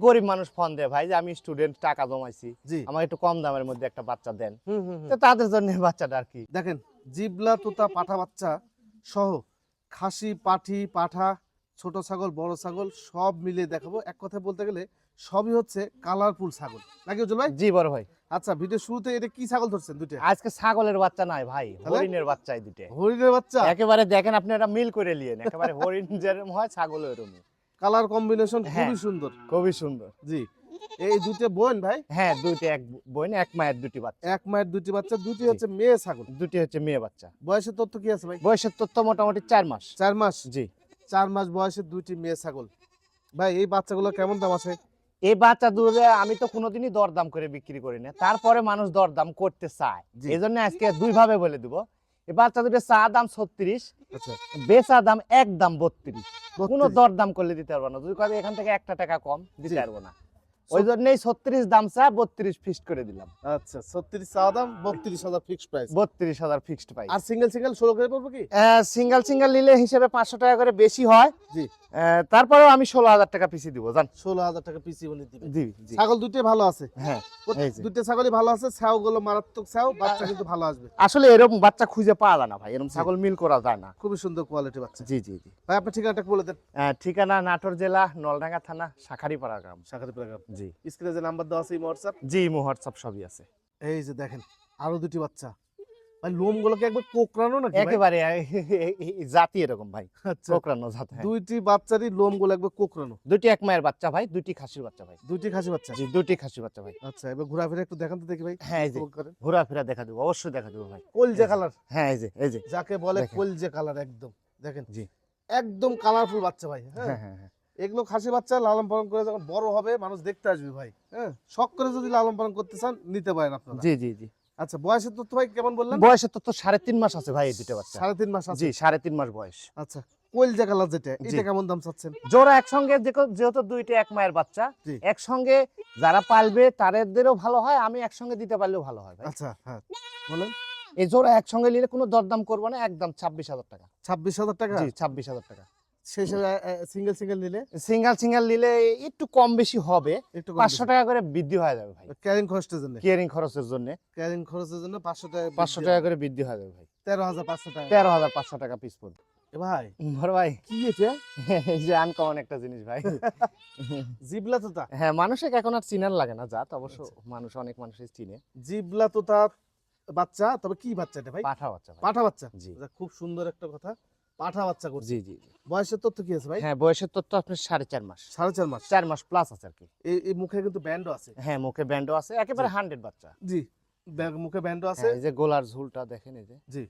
গরিব মানুষ ফোন দেয় ভাই যে আমি স্টুডেন্ট টাকা জমাইছি। জি। আমার একটু কম দামের মধ্যে একটা বাচ্চা দেন। তো তাদের জন্য বাচ্চাটা আর কি। দেখেন জিবলা তোতা পাঠা বাচ্চা সহ খাসি পাঠি পাঠা ছোট ছাগল বড় ছাগল সব মিলিয়ে দেখাবো। এক কথায় বলতে গেলে সবই হচ্ছে কালারফুল ছাগল। নাকি উজ্জ্বল ভাই? জি বড় ভাই। আচ্ছা ভিডিও শুরুতে এটা কি ছাগল ধরছেন দুইটা? আজকে ছাগলের বাচ্চা নাই ভাই? হরিণের বাচ্চাই দুটে হরিণের বাচ্চা? একেবারে দেখেন আপনি এটা মিল করে নিয়েন একেবারে হরিণ যেরকম হয় ছাগল এরকম কালার কম্বিনেশন হ্যাঁ। খুবই সুন্দর। খুবই সুন্দর। জি। এই দুইটা বোন ভাই? হ্যাঁ দুইটা এক বোন এক মায়ের দুটি বাচ্চা। এক মায়ের দুটি বাচ্চা দুটি হচ্ছে মেয়ে ছাগল। দুটি হচ্ছে মেয়ে বাচ্চা। বয়সের তথ্য কি আছে ভাই? বয়সের তথ্য মোটামুটি চার মাস। চার মাস? জি। চার মাস বয়সের দুটি মেয়ে ছাগল। ভাই এই বাচ্চাগুলো কেমন দাম আছে? এই বাচ্চা দুধে আমি তো কোনোদিনই দরদাম করে বিক্রি করি না। তারপরে মানুষ দরদাম করতে চায়। এই জন্য আজকে দুই ভাবে বলে দিব। এই বাচ্চা দুটো চা দাম ছত্রিশ আচ্ছা। বেচা দাম এক দাম বত্রিশ। কোনো দরদাম করলে দিতে পারব না। যদি কবে এখান থেকে একটা টাকা কম দিতে পারব না। ওই জন্যই ছত্রিশ দাম চা বত্রিশ ফিক্সড করে দিলাম। আচ্ছা ছত্রিশ চাওয়া দাম বত্রিশ হাজার ফিক্সড প্রাইস বত্রিশ হাজার ফিক্সড পাই আর সিঙ্গেল সিঙ্গেল ষোলো করে পড়ব কি? সিঙ্গেল সিঙ্গেল নিলে হিসেবে পাঁচশো টাকা করে বেশি হয়। জি। তারপরেও আমি ষোলো হাজার টাকা পিসি দিব জান। ষোলো হাজার টাকা পিসি বলে দিবে জি জি। ছাগল দুটোই ভালো আছে? হ্যাঁ। দুটো ছাগলই ভালো আছে ছাও গুলো মারাত্মক ছাও বাচ্চা কিন্তু ভালো আসবে। আসলে এরকম বাচ্চা খুঁজে পাওয়া যায় না ভাই এরকম ছাগল মিল করা যায় না। খুবই সুন্দর কোয়ালিটি বাচ্চা। জি জি জি। ভাই আপনার ঠিকানাটা বলে দেন। ঠিকানা নাটোর জেলা নলডাঙ্গা থানা শাখারিপাড়া গ্রাম। শাখারিপাড়া গ্রাম। জি। স্ক্রিনে যে নাম্বার দেওয়া আছে ইমো হোয়াটসঅ্যাপ। জি হোয়াটসঅ্যাপ সবই আছে। এই যে দেখেন আরও দুটি বাচ্চা। ভাই লোম একবার কোকড়ানো নাকি একেবারে জাতি এরকম ভাই আচ্ছা জাত হ্যাঁ। দুইটি বাচ্চারই লোম একবার কোকড়ানো? দুটি এক মায়ের বাচ্চা ভাই দুটি খাসির বাচ্চা ভাই। দুইটি খাসি বাচ্চা? জি দুটি খাসির বাচ্চা ভাই। আচ্ছা এবার ঘোরাফেরা একটু দেখান তো দেখি ভাই হ্যাঁ এই যে ঘোরাফেরা দেখা দেবো অবশ্যই দেখা দেবো ভাই। কলজে কালার? হ্যাঁ এই যে এই যে। যাকে বলে দেখেন। কলজে কালার একদম দেখেন। জি। একদম কালারফুল বাচ্চা ভাই হ্যাঁ। হ্যাঁ হ্যাঁ হ্যাঁ। এগুলো খাসি বাচ্চা লালন পালন করে যখন বড় হবে মানুষ দেখতে আসবে ভাই হ্যাঁ। শখ করে যদি লালন পালন করতে চান নিতে পারেন আপনারা। জি জি জি। আচ্ছা বয়সের তথ্য ভাই কেমন বললেন? বয়সের তো তো সাড়ে তিন মাস আছে ভাই এই দুটো বাচ্চা। সাড়ে তিন মাস জি সাড়ে তিন মাস বয়স। আচ্ছা কলজে কালার যেটা এটা কেমন দাম চাচ্ছেন? জোড়া একসঙ্গে যেহেতু দুইটা এক মায়ের বাচ্চা একসঙ্গে যারা পালবে তাদেরও ভালো হয় আমি একসঙ্গে দিতে পারলেও ভালো হয় ভাই। আচ্ছা হ্যাঁ বলেন। এই জোড়া একসঙ্গে নিলে কোনো দরদাম করব না একদম ছাব্বিশ হাজার টাকা। ছাব্বিশ হাজার টাকা? জি ছাব্বিশ হাজার টাকা। সেই সিঙ্গেল সিঙ্গেল নিলে? সিঙ্গেল সিঙ্গেল নিলে একটু কম বেশি হবে। একটু পাঁচশো টাকা করে বৃদ্ধি হয়ে যাবে ভাই। ক্যারিং খরচের জন্য? কেয়ারিং খরচের জন্য। ক্যারিং খরচের জন্য পাঁচশো টাকা পাঁচশো টাকা করে বৃদ্ধি হয়ে যাবে ভাই। তেরো হাজার পাঁচশো টাকা। তেরো হাজার পাঁচশো টাকা পিস পড়বে। ভাই। বড় ভাই। কি এটা? এই যে আনকমন একটা জিনিস ভাই। জিবলা তোতা? হ্যাঁ মানুষের এখন আর চিনার লাগে না জাত অবশ্য মানুষ অনেক মানুষই চিনে। জিবলা তোতা বাচ্চা তবে কি বাচ্চা এটা ভাই? পাঠা বাচ্চা পাঠা বাচ্চা? জি। আচ্ছা, খুব সুন্দর একটা কথা। পাঠা বাচ্চা করছে। জি জি। বয়সের তথ্য কি আছে ভাই? হ্যাঁ বয়সের তথ্য আপনার সাড়ে চার মাস। সাড়ে চার মাস? চার মাস প্লাস আছে আর কি। এই মুখে কিন্তু ব্যান্ডও আছে। হ্যাঁ মুখে ব্যান্ডও আছে একেবারে হান্ড্রেড বাচ্চা। জি মুখে ব্যান্ডও আছে। হ্যাঁ, এই যে গোলার ঝুলটা দেখেন এই যে। জি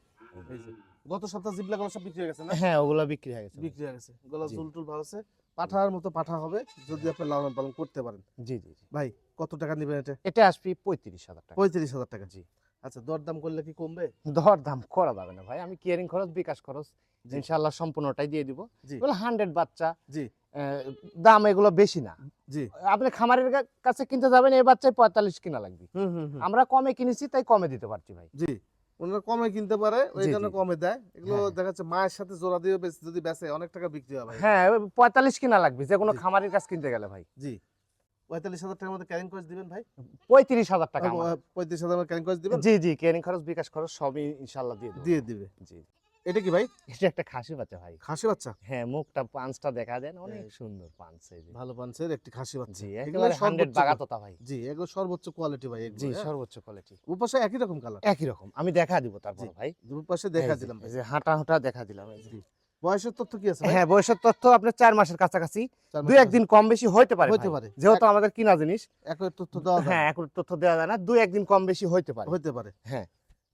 গত সপ্তাহ জিবলা গুলো সব বিক্রি হয়ে গেছে না? হ্যাঁ ওগুলো বিক্রি হয়ে গেছে। বিক্রি হয়ে গেছে। গলা জি। ঝুল টুল ভালো আছে। পাঠার মতো পাঠা হবে যদি আপনি লালন পালন করতে পারেন। জি জি জি। ভাই কত টাকা নেবেন এটা? এটা আসবে পঁয়ত্রিশ হাজার টাকা। পঁয়ত্রিশ হাজার টাকা। জি। আচ্ছা দরদাম করলে কি কমবে? দর দাম করা যাবে না ভাই। আমি কেয়ারিং খরচ বিকাশ খরচ জি। ইনশাল্লাহ সম্পূর্ণটাই দিয়ে দিব। এগুলো হান্ড্রেড বাচ্চা জি। দাম এগুলো বেশি না। জি। আপনি খামারের কাছে কিনতে যাবেন এই বাচ্চায় পঁয়তাল্লিশ কিনা লাগবে। আমরা কমে কিনেছি তাই কমে দিতে পারছি ভাই। জি। ওনারা কমে কিনতে পারে ওই জন্য কমে দেয়। এগুলো হ্যাঁ। দেখা যাচ্ছে মায়ের সাথে জোড়া দিয়ে যদি বেচে অনেক টাকা বিক্রি ভাই। হ্যাঁ পঁয়তাল্লিশ কিনা লাগবে যে কোনো খামারের কাছে কিনতে গেলে ভাই। জি। পঁয়তাল্লিশ হাজার টাকার মধ্যে ক্যারিং খরচ দিবেন ভাই? পঁয়ত্রিশ হাজার টাকা পঁয়ত্রিশ হাজার ক্যারিং খরচ দিবেন? জি জি কেয়ারিং খরচ বিকাশ খরচ সবই ইনশাল্লাহ দিয়ে দিয়ে দিবে। জি। এটা কি ভাই? এটা একটা খাসি বাচ্চা ভাই। খাসি বাচ্চা? হ্যাঁ মুখটা পাঁচটা দেখা দেন অনেক হ্যাঁ। সুন্দর পাঁচ ভালো একটি খাসি বাচ্চা। জি একেবারে হান্ড্রেড সর্বোচ্চ বাগাততা ভাই। জি এগুলো সর্বোচ্চ কোয়ালিটি ভাই জি হ্যাঁ। সর্বোচ্চ কোয়ালিটি উপাশে একই রকম কালার একই রকম। আমি দেখা দিব তারপর ভাই। দুপাশে দেখা দিলাম ভাই। যে হাঁটা হাঁটা দেখা দিলাম জি। বয়সের তথ্য কি আছে হ্যাঁ বয়সের তথ্য আপনার চার মাসের কাছাকাছি। দুই একদিন কম বেশি হইতে পারে হইতে পারে। যেহেতু আমাদের কিনা জিনিস। একই তথ্য দেওয়া হ্যাঁ এখন তথ্য দেওয়া যায় না। দুই একদিন কম বেশি হইতে পারে। হইতে পারে। হ্যাঁ।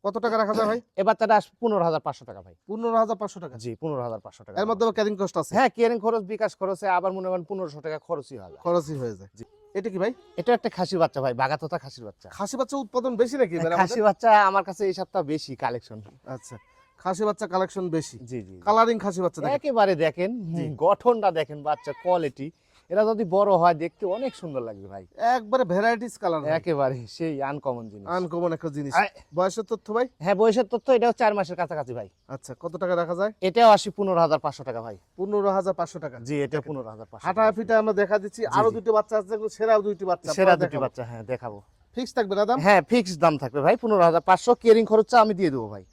কত টাকা রাখা যায় ভাই? এ বাচ্চাটা আসবে পনেরো হাজার পাঁচশো টাকা ভাই। পনেরো হাজার পাঁচশো টাকা? জি পনেরো হাজার পাঁচশো টাকা। এর মধ্যে ক্যারিং কস্ট আছে? হ্যাঁ কেয়ারিং খরচ বিকাশ খরচে আবার মনে করেন পনেরোশো টাকা খরচই হয়। খরচই হয়ে যায়। জি। এটা কি ভাই? এটা একটা খাসির বাচ্চা ভাই বাগাততা খাসির বাচ্চা। খাসি বাচ্চা উৎপাদন বেশি নাকি? খাসি বাচ্চা আমার কাছে এই সপ্তাহ বেশি কালেকশন আচ্ছা। খাসি বাচ্চা কালেকশন বেশি। জি জি। কালারিং খাসি বাচ্চা দেখেন। একেবারে দেখেন জি। গঠনটা দেখেন বাচ্চা কোয়ালিটি এরা যদি বড় হয় দেখতে অনেক সুন্দর লাগবে ভাই। একবারে ভ্যারাইটিস কালার একেবারে সেই আনকমন জিনিস। আনকমন একটা জিনিস। বয়সের তথ্য ভাই? হ্যাঁ বয়সের তথ্য এটাও চার মাসের কাছাকাছি ভাই। আচ্ছা কত টাকা রাখা যায়? এটাও আসি পনেরো হাজার পাঁচশো টাকা ভাই। পনেরো হাজার পাঁচশো টাকা। জি এটা পনেরো হাজার পাঁচশো হাঁটা ফিটা আমরা দেখা দিচ্ছি আরও দুটো বাচ্চা আছে সেরাও দুইটি বাচ্চা সেরা দুটি বাচ্চা হ্যাঁ দেখাবো। ফিক্স থাকবে না দাম? হ্যাঁ ফিক্সড দাম থাকবে ভাই পনেরো হাজার পাঁচশো। কেয়ারিং খরচটা আমি দিয়ে দেবো ভাই।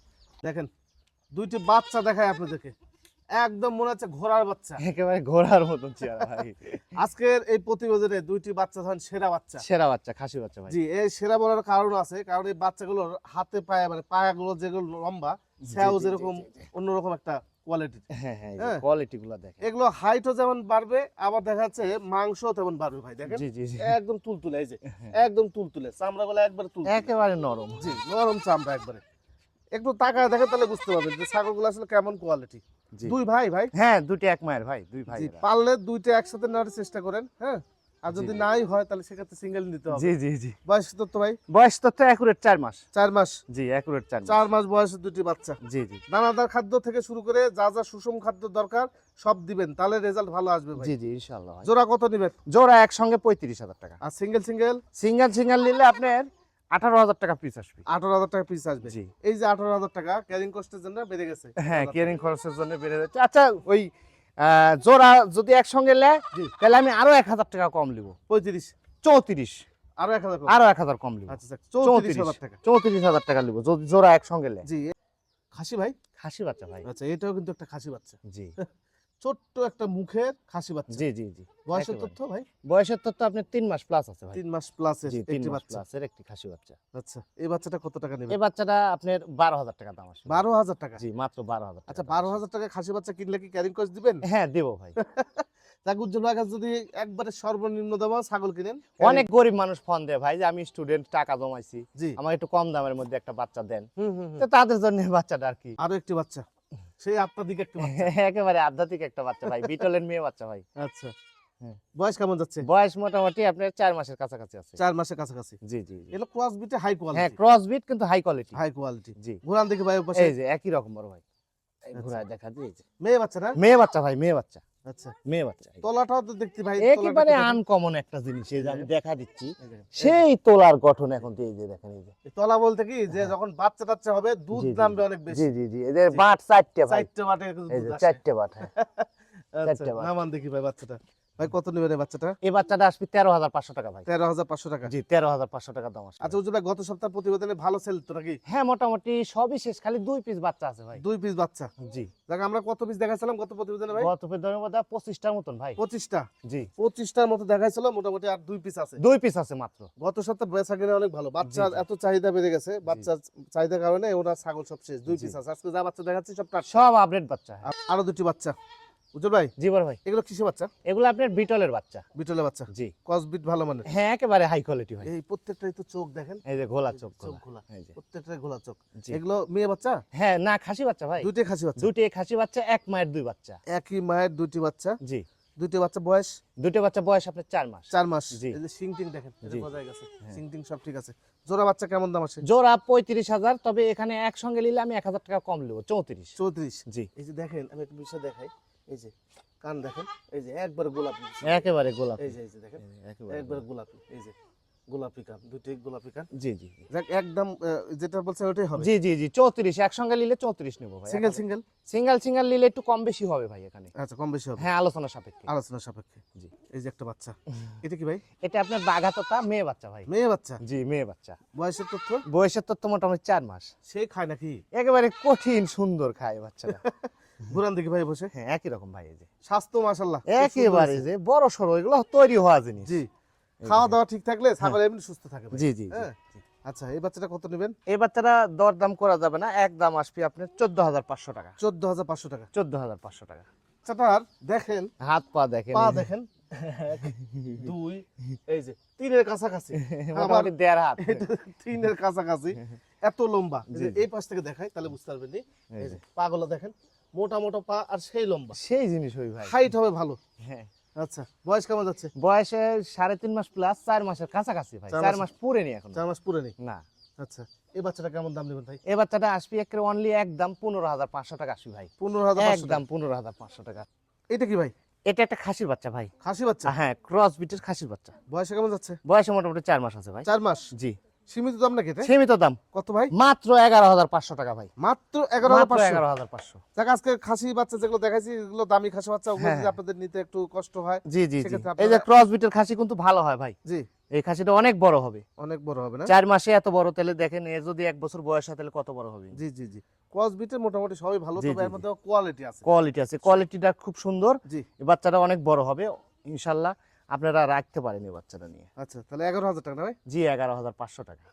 দেখেন দুইটি বাচ্চা দেখায় আপনাদেরকে। একদম মনে হচ্ছে ঘোড়ার বাচ্চা। একেবারে ঘোড়ার মতন চেহারা ভাই। আজকের এই প্রতিবেদনে দুইটি বাচ্চা ধরেন সেরা বাচ্চা। সেরা বাচ্চা খাসি বাচ্চা ভাই। জি এই সেরা বলার কারণ আছে কারণ এই বাচ্চাগুলোর হাতে পায়ে মানে পায়াগুলো যেগুলো লম্বা সেও যেরকম। অন্যরকম একটা কোয়ালিটি হ্যাঁ হ্যাঁ হ্যাঁ। কোয়ালিটি গুলো দেখেন। এগুলো হাইটও যেমন বাড়বে আবার দেখা যাচ্ছে মাংস তেমন বাড়বে ভাই দেখেন। জি জি একদম তুলতুলে এই যে হ্যাঁ। একদম তুলতুলে চামড়া গুলো একবারে তুলতুলে। একেবারে নরম। জি নরম চামড়া একবারে। একটু তাকায় দেখেন তাহলে বুঝতে পারবেন যে ছাগলগুলো আসলে কেমন কোয়ালিটি দুই ভাই ভাই? হ্যাঁ দুটি এক মায়ের ভাই দুই ভাই পারলে দুইটা একসাথে নেওয়ার চেষ্টা করেন হ্যাঁ? আর যদি। নাই হয় তাহলে সেক্ষেত্রে সিঙ্গেল নিতে হবে। জি জি জি। বয়স ভাই? বয়স তথ্য চার মাস। চার মাস। জি একুরেট চার মাস। চার মাস বয়সের দুটি বাচ্চা। জি জি। দানাদার খাদ্য থেকে শুরু করে যা যা সুষম খাদ্য দরকার সব দিবেন। তাহলে রেজাল্ট ভালো আসবে ভাই। জি জি জোড়া কত নিবেন? জোড়া একসঙ্গে পঁয়ত্রিশ হাজার টাকা। আর সিঙ্গেল সিঙ্গেল সিঙ্গেল সিঙ্গেল নিলে আপনার আঠারো হাজার টাকা পিস আসবে। আঠারো হাজার টাকা পিস আসবে। জি। এই যে আঠারো হাজার টাকা ক্যারিং কস্টের জন্য বেড়ে গেছে। হ্যাঁ কেয়ারিং খরচের জন্য বেড়ে যাচ্ছে। আচ্ছা ওই জোড়া যদি একসঙ্গে নেয় তাহলে আমি আরও এক হাজার টাকা কম নিব পঁয়ত্রিশ। চৌত্রিশ। আরও এক হাজার আরও এক হাজার কম নিব আচ্ছা আচ্ছা, চৌত্রিশ হাজার টাকা। চৌত্রিশ হাজার টাকা নিব যদি জোড়া একসঙ্গে নেয় জি। খাসি ভাই? খাসি বাচ্চা ভাই। আচ্ছা এটাও কিন্তু একটা খাসি বাচ্চা। জি। ছোট্ট একটা মুখের খাসি বাচ্চা। জি জি জি। বয়সের তথ্য ভাই? বয়সের তথ্য আপনার তিন মাস প্লাস আছে ভাই। তিন মাস তিন একটি বাচ্চা। প্লাসের একটি খাসি বাচ্চা। আচ্ছা এই বাচ্চাটা কত টাকা নেবে এই বাচ্চাটা আপনার বারো হাজার টাকা দাম আসবে। বারো হাজার টাকা? জি মাত্র বারো হাজার আচ্ছা বারো। হাজার টাকা খাসি বাচ্চা কিনলে কি ক্যারিং কস্ট দিবেন? হ্যাঁ দেবো ভাই। ভাই কাছে যদি একবারে সর্বনিম্ন দাম ছাগল কিনেন অনেক গরিব মানুষ ফোন দেয় ভাই যে আমি স্টুডেন্ট টাকা জমাইছি। জি। আমাকে একটু কম দামের মধ্যে একটা বাচ্চা দেন। তো তাদের জন্য বাচ্চাটা আর কি। আরও একটি বাচ্চা। সেই আধ্যাত্মিক একটা বাচ্চা। একেবারে আধ্যাত্মিক একটা বাচ্চা ভাই বিটলের মেয়ে বাচ্চা ভাই। আচ্ছা। হ্যাঁ। বয়স কেমন যাচ্ছে? বয়স মোটামুটি আপনার চার মাসের কাছাকাছি আছে। চার মাসের কাছাকাছি। জি জি। এগুলো ক্রস বিটে হাই হ্যাঁ ক্রস বিট কিন্তু হাই কোয়ালিটি হাই কোয়ালিটি জি। ঘুরান দেখি ভাই পাশে এই যে একই রকম বড় ভাই। এই আচ্ছা। দেখা দিয়ে মেয়ে বাচ্চা না? মেয়ে বাচ্চা ভাই মেয়ে বাচ্চা। আচ্ছা। মেয়ে বাচ্চা তলাটাও তো দেখতে ভাই একেবারে আনকমন একটা জিনিস এই যে আমি দেখা দিচ্ছি সেই তোলার গঠন এখন এই যে দেখেন এই যে। এই তলা বলতে কি যে যখন বাচ্চা টাচ্চা হবে দুধ নামবে অনেক বেশি। জি জি জি। এদের। বাট চারটে ভাই চারটে বাটে এই যে চারটে বাট হ্যাঁ। আচ্ছা, চারটে বাট। নামান দেখি ভাই বাচ্চাটা। ভাই কত নেবেন এই বাচ্চাটা? এই বাচ্চাটা আসবে তেরো হাজার পাঁচশো টাকা ভাই। তেরো হাজার পাঁচশো টাকা। জি তেরো হাজার পাঁচশো টাকা দাম আসবে। আচ্ছা ভাই গত সপ্তাহ প্রতিবেদনে ভালো সেল তো নাকি? হ্যাঁ মোটামুটি সবই শেষ খালি দুই পিস বাচ্চা আছে ভাই। দুই পিস বাচ্চা? জি। দেখ আমরা কত পিস দেখাইছিলাম গত প্রতিবেদনে ভাই? গত প্রতিদিনের মধ্যে পঁচিশটার মতন ভাই। পঁচিশটা? জি। পঁচিশটার মতো দেখাইছিল মোটামুটি আর দুই পিস আছে। দুই পিস আছে মাত্র। গত সপ্তাহ বেচা কিনা অনেক ভালো। বাচ্চা এত চাহিদা বেড়ে গেছে বাচ্চার চাহিদার কারণে ওরা ছাগল সব শেষ দুই পিস আছে। আজকে যা বাচ্চা দেখাচ্ছি সব সব আপডেট বাচ্চা। আরও দুটি বাচ্চা। উজ্জ্বল ভাই? জি বড় ভাই। এগুলো কিসে বাচ্চা? এগুলো আপনার বিটলের বাচ্চা। বিটলে বাচ্চা? জি। কস বিট ভালো মানে হ্যাঁ একেবারে হাই কোয়ালিটি ভাই। এই প্রত্যেকটাই তো চোখ দেখেন? এই যে ঘোলা চোখ চোখ ঘোলা। প্রত্যেকটাই ঘোলা চোখ। এগুলো মেয়ে বাচ্চা? হ্যাঁ না খাসি বাচ্চা ভাই। দুইটাই খাসি বাচ্চা? দুটি খাসি বাচ্চা এক মায়ের দুই বাচ্চা। একই মায়ের দুইটি বাচ্চা? জি। দুইটি বাচ্চা বয়স? দুটি বাচ্চা বয়স আপনার চার মাস। চার মাস। জি। সিং টিং দেখেন। বোঝা গেছে। হ্যাঁ। সিং টিং সব ঠিক আছে। জোড়া বাচ্চা কেমন দাম আছে জোড়া পঁয়ত্রিশ হাজার তবে এখানে একসঙ্গে নিলে আমি এক হাজার টাকা কম নেব চৌত্রিশ। চৌত্রিশ। জি। এই যে দেখেন আমি একটু বিষয় দেখাই। এই যে কান দেখেন এই যে একবার গোলাপি। একেবারে গোলাপ। এই যে এই যে দেখেন একেবারে গোলাপি। এই যে গোলাপি কান দুইটাই গোলাপি কান। জি জি। যাক একদম যেটা বলছে ওটাই হবে। জি জি জি চৌত্রিশ একসঙ্গে নিলে চৌত্রিশ নেব ভাই সিঙ্গেল সিঙ্গেল সিঙ্গেল সিঙ্গেল নিলে একটু কম বেশি হবে ভাই এখানে। আচ্ছা কম বেশি হবে। হ্যাঁ আলোচনা সাপেক্ষে। আলোচনা সাপেক্ষে। জি। এই যে একটা বাচ্চা। এটা কি ভাই? এটা আপনার বাঘাততা মেয়ে বাচ্চা ভাই। মেয়ে বাচ্চা? জি মেয়ে বাচ্চা। বয়সের তথ্য? বয়সের তথ্য মোটামুটি চার মাস। সে খায় নাকি? একেবারে কঠিন সুন্দর খায় বাচ্চাটা। ঘুরান দেখি ভাই বসে। হ্যাঁ একই রকম ভাই এই যে। স্বাস্থ্য মাশাল্লাহ একেবারে যে বড় সড়ো এগুলো তৈরি হওয়া জিনিস। জি। খাওয়া দাওয়া ঠিক থাকলে ছাগল এমনি সুস্থ থাকে জি জি হ্যাঁ। আচ্ছা এই বাচ্চাটা কত নেবেন? এই বাচ্চাটা দরদাম করা যাবে না এক দাম আসবে আপনার চোদ্দ হাজার পাঁচশো টাকা। চোদ্দ হাজার পাঁচশো টাকা। চোদ্দ হাজার পাঁচশো টাকা। বাচ্চাটার দেখেন। হাত পা দেখেন। পা দেখেন। দুই এই যে তিনের কাছাকাছি। মোটামুটি দেড় হাত। তিনের কাছাকাছি। এত লম্বা। এই পাশ থেকে দেখাই তাহলে বুঝতে পারবেন পাগুলো দেখেন। মোটা মোটা পা আর সেই লম্বা। সেই জিনিস ওই ভাই। হাইট হবে ভালো। হ্যাঁ। আচ্ছা বয়স কেমন যাচ্ছে? বয়সে সাড়ে তিন মাস প্লাস চার মাসের কাছাকাছি ভাই। চার মাস- পুরে নি এখন। চার মাস পুরে নেই না। আচ্ছা এই বাচ্চাটা কেমন দাম নেবেন ভাই? এই বাচ্চাটা আসবে অনলি একদম পনেরো হাজার পাঁচশো টাকা আসবে ভাই। পনেরো হাজার একদম পনেরো হাজার পাঁচশো টাকা। টাকা। এটা কি ভাই? এটা একটা খাসির বাচ্চা ভাই। খাসি বাচ্চা? হ্যাঁ ক্রস বিটের খাসির বাচ্চা। বয়সে কেমন যাচ্ছে? বয়সে মোটামুটি চার মাস আছে ভাই। চার মাস? জি। সীমিত দাম নাকি সীমিত দাম। কত ভাই? মাত্র এগারো হাজার পাঁচশো টাকা ভাই। মাত্র এগারো হাজার পাঁচশো। দেখ আজকে খাসি বাচ্চা যেগুলো দেখাইছি এগুলো দামি খাসি বাচ্চা হ্যাঁ। আপনাদের নিতে একটু কষ্ট হয় জি জি এই যে ক্রস বিটের খাসি কিন্তু ভালো হয় ভাই। জি। এই খাসিটা অনেক বড় হবে। অনেক বড় হবে না? চার মাসে এত বড় তাহলে দেখেন এর যদি এক বছর বয়স হয় তাহলে কত বড় হবে? জি জি জি। ক্রস বিটের মোটামুটি সবই ভালো তবে এর মধ্যে কোয়ালিটি আছে। কোয়ালিটি আছে। কোয়ালিটিটা খুব সুন্দর। জি। বাচ্চাটা অনেক বড় হবে ইনশাল্লাহ। আপনারা রাখতে পারেন এই বাচ্চাটা নিয়ে। আচ্ছা তাহলে এগারো হাজার টাকা না ভাই? জি এগারো হাজার পাঁচশো টাকা।